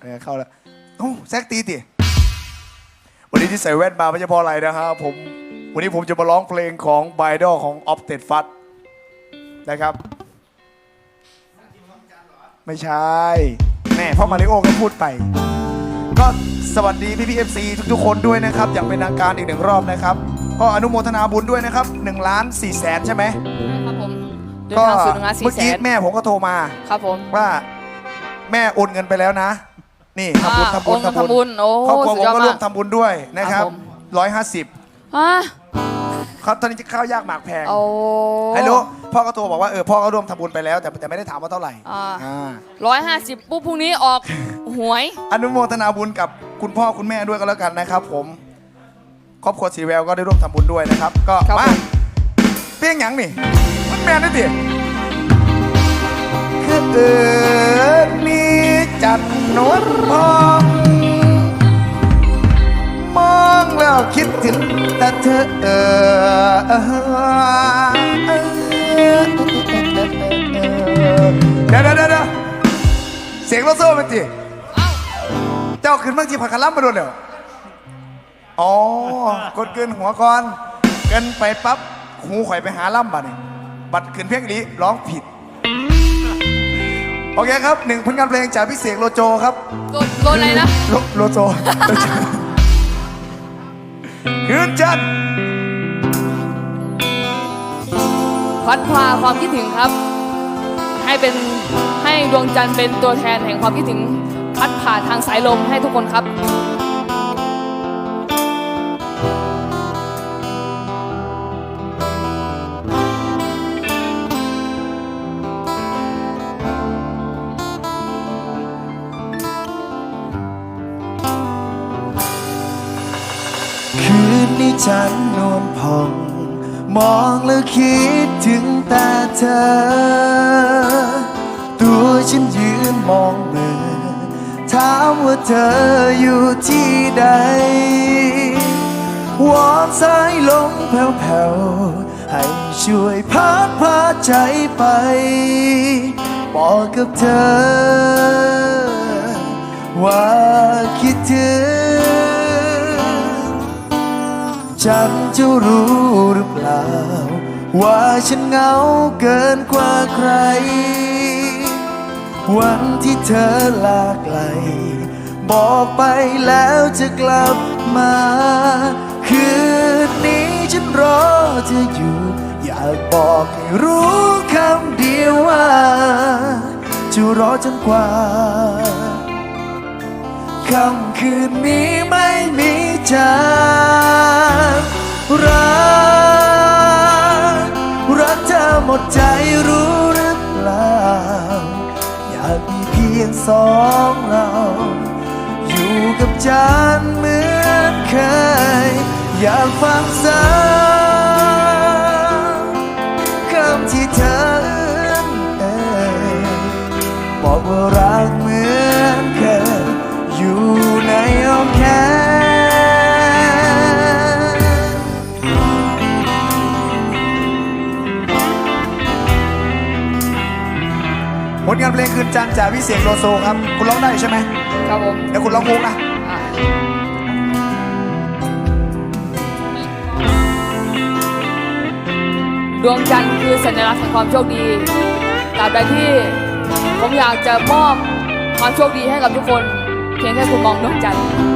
เออเข้าแล้วโอ้แซกตีติวันนี้ที่ใส่แว่นมาไม่ใช่เพราะอะไรนะครับผมวันนี้ผมจะมาร้องเพลงของไบดอลของออฟเตดฟัตนะครับ ไม่ใช่แม่พ่อมาริโอก็พูดไป ก็สวัสดีพี่พีเอฟซีทุกๆคนด้วยนะครับ อย่างเป็นทางการอีกหนึ่งรอบนะครับ ก็อนุโมทนาบุญด้วยนะครับ1ล้าน4แสนใช่ไหมครับผมเดินก็ทางสู่หนึ่งล้านสี่เมื่อแสกี้นแม่ผมก็โทรมาครับผมว่าแม่โอนเงินไปแล้วนะ นี่ทำบุญอ่าทำบุญโอนเงินทำบุญโอ้ครอบครัวสุผดมยอดก็มากร่วมทำบุญด้วยนะครับครับผม ร้อยห้าสิบฮะครับตอนนี้ข้าวยากหมากแพง โอ้ ให้รู้พ่อก็โทรบอกว่าเออพ่อก็ร่วมทำบุญไปแล้ว แต่แต่ไม่ได้ถามว่าเท่าไหร่อ่าอ่าร้อยห้าสิบปุ๊บพรุ่งนี้ออกหวย อนุโมทนาบุญกับคุณพ่อคุณแม่ด้วยก็แล้วกันนะครับ ผม ครอบครัวสีแววก็ได้ร่วมทำบุญด้วยนะครับ ก็ครับมาผมเพียงหยังนี่มันแมนได้ดิคือเออมี จันนวลพองมองแล้วคิดถึงแต่เธอเออเดี๋ยวเดี๋ยวเดี๋ยวเสียงโลโซ่มันจีเอ้เจ้าขึ้นเมื่อกี้ผักกะล่ำมาโดนเดี๋ยวอ๋อกดเกินหัวก่อน เกินไปปั๊บหูข่อยไปหาล่ำบัดนี่บัดขึ้นเพียงนี้ร้องผิด โอเคครับหนึ่งผลงานเพลงจากพิเศษโลโจครับโดนโดนอะไรนะ โลโลโจโลโจคืนจันทร์พัดพาความคิดถึงครับ ให้เป็นให้ดวงจันทร์เป็นตัวแทนแห่งความคิดถึง พัดผ่านทางสายลมให้ทุกคนครับ ฉันนวลพอง มองแล้วคิดถึงแต่เธอ ตัวฉันยืนมองเมือถามว่าเธออยู่ที่ใด วอนสายลมแผ่วๆ ให้ช่วยพัดพาใจไป บอกกับเธอ ว่าคิดถึง ฉันจะรู้หรือเปล่า ว่าฉันเหงาเกินกว่าใคร วันที่เธอลาไกล บอกไปแล้วจะกลับมา คืนนี้ฉันรอเธออยู่ อยากบอกให้รู้คำเดียวว่า จะรอจนกว่าค่ำคืนนี้ไม่มีจาง ดใจรู้หรือเปล่า อยากมีเพียงสองเรา อยู่กับจันทร์เหมือนเคย อยากฟังซ้ำคำที่เธอเอ่ยบอกว่ารักเหมือน เพลงคืนจันทร์จากพี่เสียงโลโซครับ คุณร้องได้ใช่ไหมครับผมเดี๋ยวคุณร้องมุกนะอะดวงจันทร์คือสัญลักษณ์แห่งความโชคดีตราบใดที่ผมอยากจะมอบความโชคดีให้กับทุกคน เพียงแค่คุณมองดวงจันทร์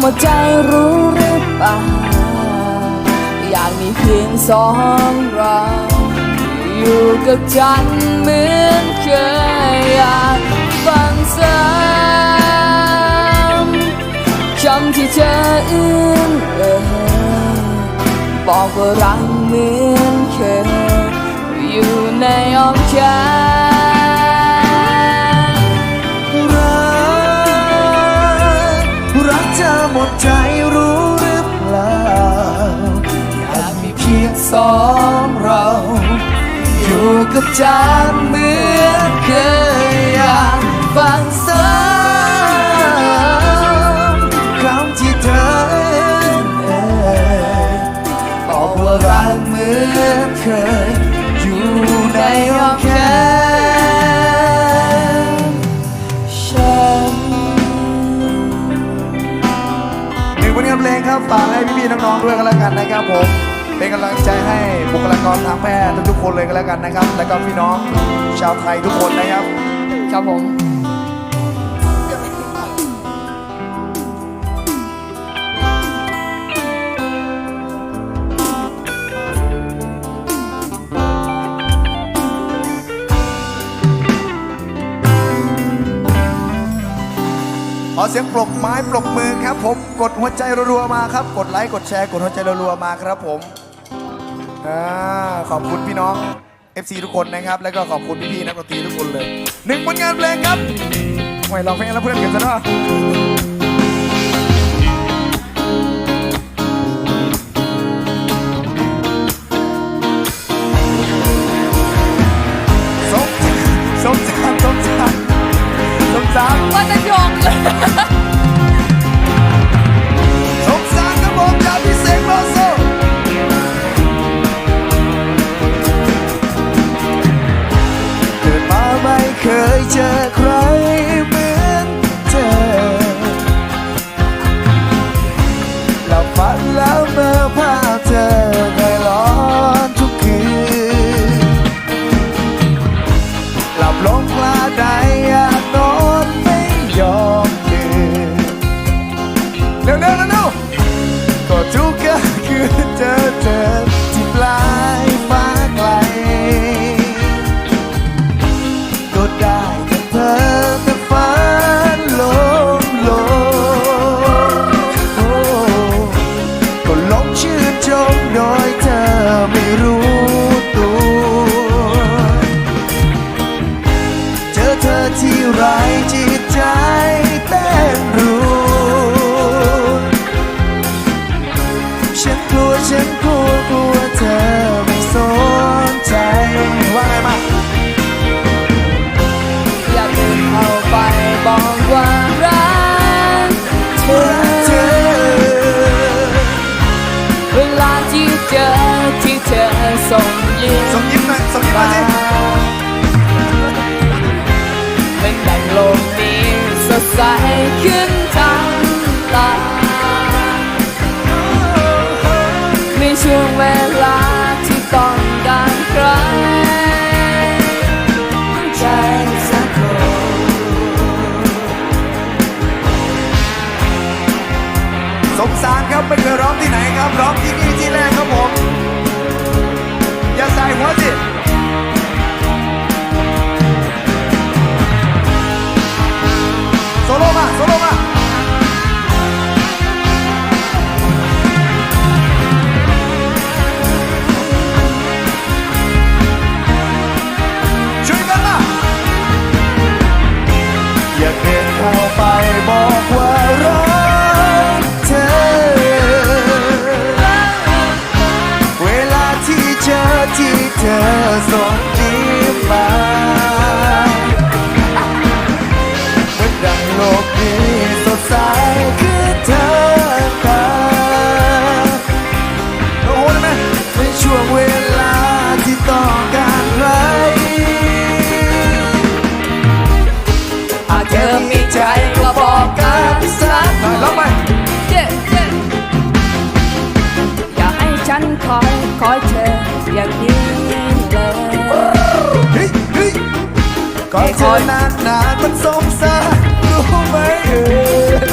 หมดใจรู้หรือเปล่า อยากมีเพียงสองเรา อยู่กับฉันเหมือนเคยอยากฟังซ้ำคำที่เธออื่นเอ่ยบอกว่ารักเหมือนเคยอยู่ในอ้อมแค่รั กับฉันเหมือนเคยอยากฟังซ้ำคำที่เธอเอ่ยบอกว่ารักเหมือนเคย อยู่ในอ้อมแขนฉันหนึ่งผลงานเพลงครับฝากให้พี่ๆน้องๆด้วยกันแล้วกันนะครับผม เป็นกำลังใจให้บุคลากรทางแพทย์ทุกๆคนเลยก็แล้วกันนะครับ แล้วก็พี่น้องชาวไทยทุกคนนะครับ ครับผมขอเสียงปรบไม้ปรบมือครับผม กดหัวใจรัวๆมาครับ กดไลค์กดแชร์กดหัวใจรัวๆมาครับผม อ่าขอบคุณพี่น้อง FC ทุกคนนะครับ แล้วก็ขอบคุณพี่ๆนักดนตรีทุกคนเลยหนึ่งผลงานเพลงครับไว้ลองเพลงแล้วเพื่อนกันซะเนาะ ฉันกลัวฉันกลัวกลัวเธอไม่สนใจ ว่าไงมาอยากเดินเข้าไปบอกว่ารักเธอเธอ เวลาที่เจอที่เธอส่งยิ้มส่งยิ้มหน่อยส่งยิ้มมาสิ ช่วงเวลาที่ต้องการใครใจสักคนสงสารครับไม่เคยร้องที่ไหนครับร้องที่นี่ อนเธอนานนานมันสงสารรู้ไหมเอ่ย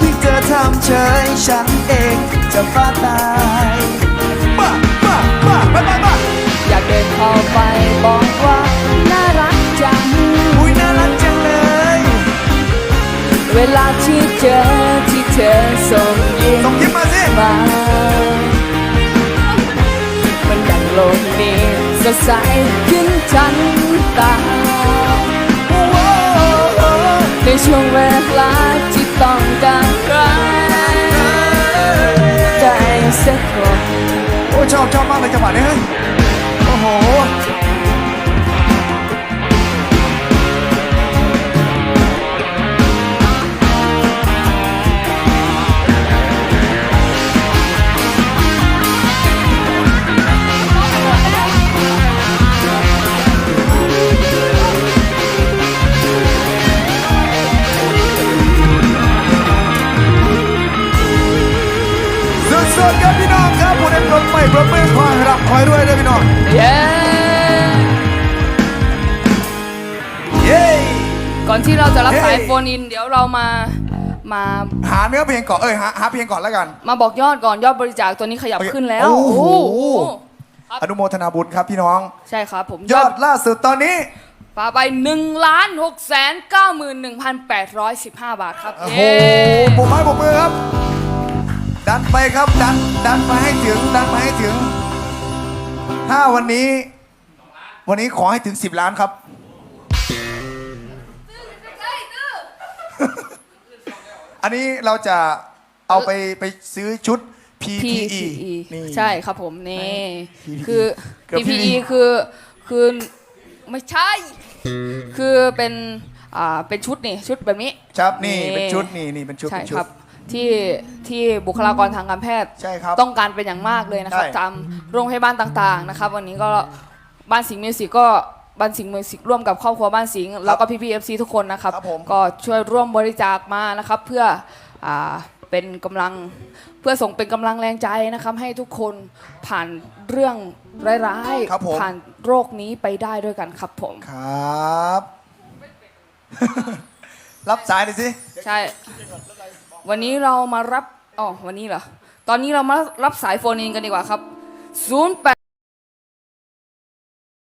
ยิ่งเธอทำเฉยฉันเองจะฟ้าตายมามามามามามาอยากเดินเข้าไปบอกว่าน่ารักจังอุ้ยน่ารักจังเลย เวลาที่เจอที่เธอส่งยิ้มส่งยิ้มมาสิมามันดังลกนี้ สดใสขึ้นทันตาในช่วงเวลาที่ต้องการใครใจสักคนโอ้ยชอบชอบมากเลยจังหวะนี้เฮ้ยโอ้โห อยรับคอยด้วยเลยพี่น้องเย้เย้ก่อนที่เราจะรับสายเฮ้โฟนอิน เดี๋ยวเรามามาหาเนื้อเพลงก่อนเอ้ยหาหาเพลงก่อนแล้วกัน มาบอกยอดก่อนยอดบริจาคตัวนี้ขยับโอเคขึ้นแล้วโอ้โหครับอนุโมทนาบุญครับพี่น้อง ใช่ครับผมยอดล่าสุดตอนนี้ปาไป1ล้าน6แสน91,815บาทครับ โอ้โหเย้ปรบไม้ปรบมือครับ ดันไปครับ ดันดันไปให้ถึง ดันไปให้ถึง ถ้าวันนี้ วันนี้ขอให้ถึง 10 ล้านครับ อันนี้เราจะเอาไปไปซื้อชุด PPE นี่ ใช่ครับผมนี่ PPE คือ เกือบ PPE PPE คือคือไม่ใช่ คือเป็นอ่าเป็นชุดนี่ชุดแบบนี้ ครับนี่เป็นชุดนี่นี่เป็นชุดใช่เป็นชุคด รับ ที่ที่บุคลากรทางการแพทย์ใช่ครับต้องการเป็นอย่างมากเลยนะครับใช่ ตามโรงพยาบาลต่างๆนะครับ วันนี้ก็บ้านสิงห์มิวสิกก็บ้านสิงห์มิวสิกร่วมกับครอบครัวบ้านสิงห์แล้วก็พี่พีเอฟซีทุกคนนะครับ ครับผม ก็ช่วยร่วมบริจาคมานะครับ เพื่ออ่าเป็นกำลังเพื่อส่งเป็นกำลังแรงใจนะครับ ให้ทุกคนผ่านเรื่องร้ายครับผม ๆผ่านโรคนี้ไปได้ด้วยกันครับผม ครับ รับสายหน่อยสิ ใช่ วันนี้เรามารับอ๋อวันนี้เหรอ ตอนนี้เรามารับสายโฟนอินกันดีกว่าครับ 08